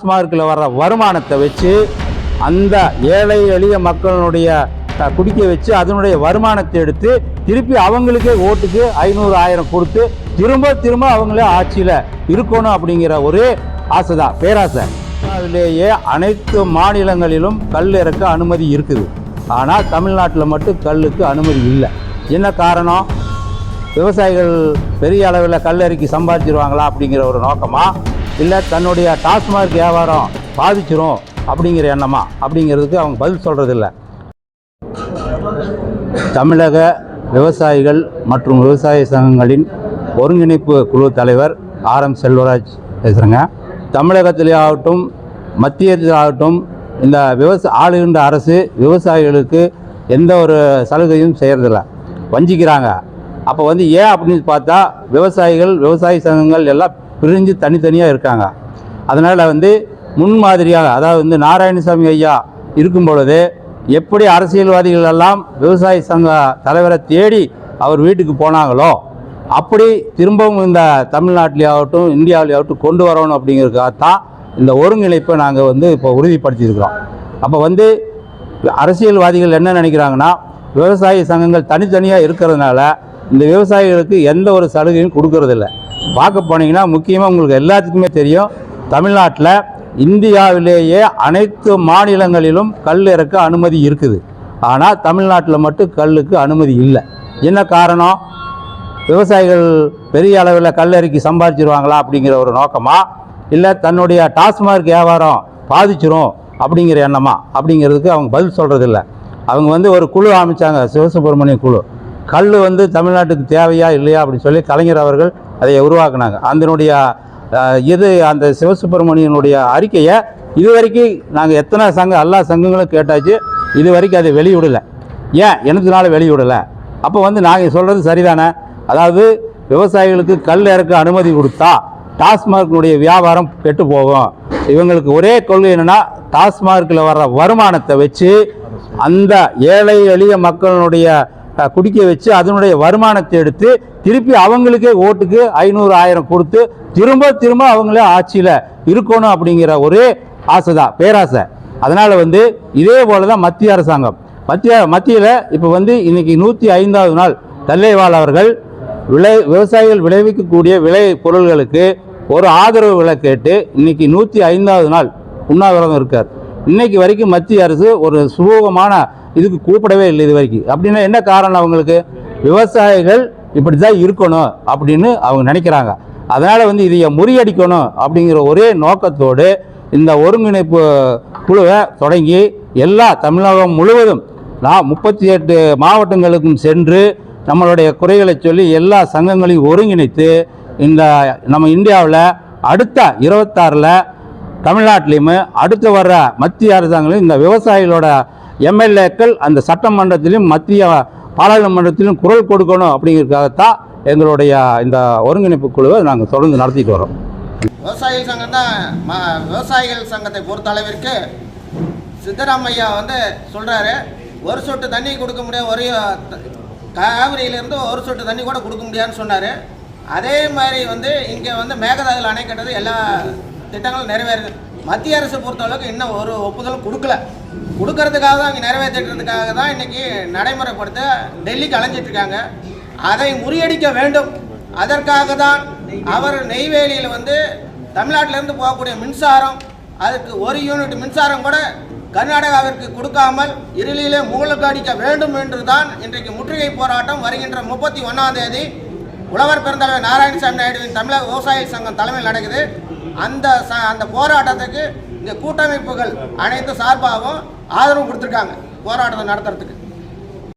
டாஸ்மார்க்கில் வர்ற வருமானத்தை வச்சு அந்த ஏழை எளிய மக்களுடைய குடிக்க வச்சு அதனுடைய வருமானத்தை எடுத்து திருப்பி அவங்களுக்கே ஓட்டுக்கு ஐநூறு ஆயிரம் கொடுத்து திரும்ப திரும்ப அவங்களே ஆட்சியில் இருக்கணும் அப்படிங்கிற ஒரு ஆசை தான் பேராசை. அதிலேயே அனைத்து மாநிலங்களிலும் கல் இறக்க அனுமதி இருக்குது. ஆனால் தமிழ்நாட்டில் மட்டும் கல்லுக்கு அனுமதி இல்லை. என்ன காரணம்? விவசாயிகள் பெரிய அளவில் கல் அறிக்கை சம்பாதிச்சிருவாங்களா அப்படிங்கிற ஒரு நோக்கமா? இல்லை தன்னுடைய டாஸ்மார்க் வியாபாரம் பாதிச்சிரும் அப்படிங்கிற எண்ணமா? அப்படிங்கிறதுக்கு அவங்க பதில் சொல்கிறதில்ல தமிழக விவசாயிகள் மற்றும் விவசாய சங்கங்களின் ஒருங்கிணைப்பு குழு தலைவர் ஆர் எம் செல்வராஜ் பேசுகிறேங்க தமிழகத்திலே ஆகட்டும் மத்தியத்தில் ஆகட்டும் இந்த விவசாய ஆளுகின்ற அரசு விவசாயிகளுக்கு எந்த ஒரு சலுகையும் செய்கிறதில்ல வஞ்சிக்கிறாங்க. அப்போ வந்து ஏன் அப்படின்னு பார்த்தா விவசாயிகள் விவசாய சங்கங்கள் எல்லாம் பிரிஞ்சு தனித்தனியாக இருக்காங்க. அதனால் வந்து முன்மாதிரியாக அதாவது வந்து நாராயணசாமி ஐயா இருக்கும் பொழுது எப்படி அரசியல்வாதிகள் எல்லாம் விவசாய சங்க தலைவரை தேடி அவர் வீட்டுக்கு போனாங்களோ அப்படி திரும்பவும் இந்த தமிழ்நாட்டிலேயாகட்டும் இந்தியாவிலேயாகட்டும் கொண்டு வரணும் அப்படிங்கிறதுக்காகத்தான் இந்த ஒருங்கிணைப்பை நாங்கள் வந்து இப்போ உறுதிப்படுத்தியிருக்கிறோம். அப்போ வந்து அரசியல்வாதிகள் என்ன நினைக்கிறாங்கன்னா விவசாய சங்கங்கள் தனித்தனியாக இருக்கிறதுனால இந்த விவசாயிகளுக்கு எந்த ஒரு சலுகையும் கொடுக்கறதில்ல. பார்க்க போனீங்கன்னா முக்கியமாக உங்களுக்கு எல்லாத்துக்குமே தெரியும். தமிழ்நாட்டில் இந்தியாவிலேயே அனைத்து மாநிலங்களிலும் கல் இறக்க அனுமதி இருக்குது. ஆனால் தமிழ்நாட்டில் மட்டும் கல்லுக்கு அனுமதி இல்லை. என்ன காரணம்? விவசாயிகள் பெரிய அளவில் கல் இறக்கி சம்பாதிச்சிருவாங்களா அப்படிங்கிற ஒரு நோக்கமா? இல்லை தன்னுடைய டாஸ்மார்க் வியாபாரம் பாதிச்சிரும் அப்படிங்கிற எண்ணமா? அப்படிங்கிறதுக்கு அவங்க பதில் சொல்கிறதில்ல அவங்க வந்து ஒரு குழு அமைச்சாங்க சிவசுப்பிரமணிய குழு. கல் வந்து தமிழ்நாட்டுக்கு தேவையா இல்லையா அப்படின்னு சொல்லி கலைஞர் அவர்கள் அதை உருவாக்குனாங்க. அதனுடைய இது அந்த சிவசுப்பிரமணியனுடைய அறிக்கையை இதுவரைக்கும் நாங்கள் எத்தனை சங்கம் எல்லா சங்கங்களும் கேட்டாச்சு இது வரைக்கும் அதை வெளியிடலை. ஏன்? எனதுனால வெளியிடலை. அப்போ வந்து நாங்கள் சொல்கிறது சரிதானே? அதாவது விவசாயிகளுக்கு கல் இறக்க அனுமதி கொடுத்தா டாஸ்மார்க்கினுடைய வியாபாரம் கெட்டு போகும். இவங்களுக்கு ஒரே கொள்கை என்னென்னா டாஸ்மார்க்கில் வர்ற வருமானத்தை வச்சு அந்த ஏழை எளிய மக்களுடைய குடிக்க வச்சு அதனுடைய வருமானத்தை எடுத்து திருப்பி அவங்களுக்கே ஓட்டுக்கு ஐநூறு ஆயிரம் கொடுத்து திரும்ப திரும்ப அவங்களே ஆட்சியில் இருக்கணும் அப்படிங்கிற ஒரே ஆசை தான் பேராசை. அதனால் வந்து இதே போல தான் மத்திய அரசாங்கம். மத்திய மத்தியில் இப்போ வந்து இன்னைக்கு நூற்றி ஐந்தாவது நாள் தல்லைவால் அவர்கள் விளை விவசாயிகள் விளைவிக்கக்கூடிய விளை பொருள்களுக்கு ஒரு ஆதரவு விலை கேட்டு இன்னைக்கு நூற்றி ஐந்தாவது நாள் உண்ணாவிரதம் இருக்கார். இன்னைக்கு வரைக்கும் மத்திய அரசு ஒரு சுமூகமான இதுக்கு கூப்பிடவே இல்லை இது வரைக்கும். அப்படின்னா என்ன காரணம் அவங்களுக்கு? விவசாயிகள் இப்படி தான் இருக்கணும் அப்படின்னு அவங்க நினைக்கிறாங்க. அதனால் வந்து இதை முறியடிக்கணும் அப்படிங்கிற ஒரே நோக்கத்தோடு இந்த ஒருங்கிணைப்பு குழுவை தொடங்கி எல்லா தமிழகம் முழுவதும் நான் முப்பத்தி எட்டு மாவட்டங்களுக்கும் சென்று நம்மளுடைய குறைகளை சொல்லி எல்லா சங்கங்களையும் ஒருங்கிணைத்து இந்த நம்ம இந்தியாவில் அடுத்த இருபத்தாறில் தமிழ்நாட்டிலையுமே அடுத்து வர்ற மத்திய அரசாங்கங்களும் இந்த விவசாயிகளோட எம்எல்ஏக்கள் அந்த சட்டமன்றத்திலும் மத்திய பாராளுமன்றத்திலும் குரல் கொடுக்கணும் அப்படிங்கிறதுக்காகத்தான் எங்களுடைய இந்த ஒருங்கிணைப்பு குழுவை நாங்கள் தொடர்ந்து நடத்திட்டு வரோம். விவசாயிகள் சங்கம் தான் விவசாயிகள் சங்கத்தை பொறுத்த அளவிற்கு சித்தராமையா வந்து சொல்கிறாரு ஒரு சொட்டு தண்ணி கொடுக்க முடியாது ஒரு த- காவிரியிலேருந்து ஒரு சொட்டு தண்ணி கூட கொடுக்க முடியாதுன்னு சொன்னார். அதே மாதிரி வந்து இங்கே வந்து மேகதாதுல அணை கட்டது எல்லா திட்டங்கள் நிறைவேறுது. மத்திய அரசு பொறுத்தளவுக்கு இன்னும் ஒரு ஒப்புதலும் கொடுக்கல. கொடுக்கறதுக்காக தான் இங்கே நிறைவேற்றுறதுக்காக தான் இன்றைக்கி நடைமுறைப்படுத்த டெல்லிக்கு அலைஞ்சிட்ருக்காங்க அதை முறியடிக்க வேண்டும். அதற்காக தான் அவர் நெய்வேலியில் வந்து தமிழ்நாட்டிலேருந்து போகக்கூடிய மின்சாரம் அதுக்கு ஒரு யூனிட் மின்சாரம் கூட கர்நாடகாவிற்கு கொடுக்காமல் இருளிலே மூழ்கடிக்க வேண்டும் என்று தான் இன்றைக்கு முற்றுகை போராட்டம் வருகின்ற முப்பத்தி ஒன்றாம் தேதி உழவர் பெருந்தலைவர் நாராயணசாமி நாயுடுவின் தமிழக விவசாய சங்கம் தலைமையில் நடக்குது. அந்த அந்த போராட்டத்துக்கு இந்த கூட்டமைப்புகள் அனைத்து சார்பாகவும் ஆதரவு கொடுத்துருக்காங்க. போராட்டத்தை நடத்துறதுக்கு.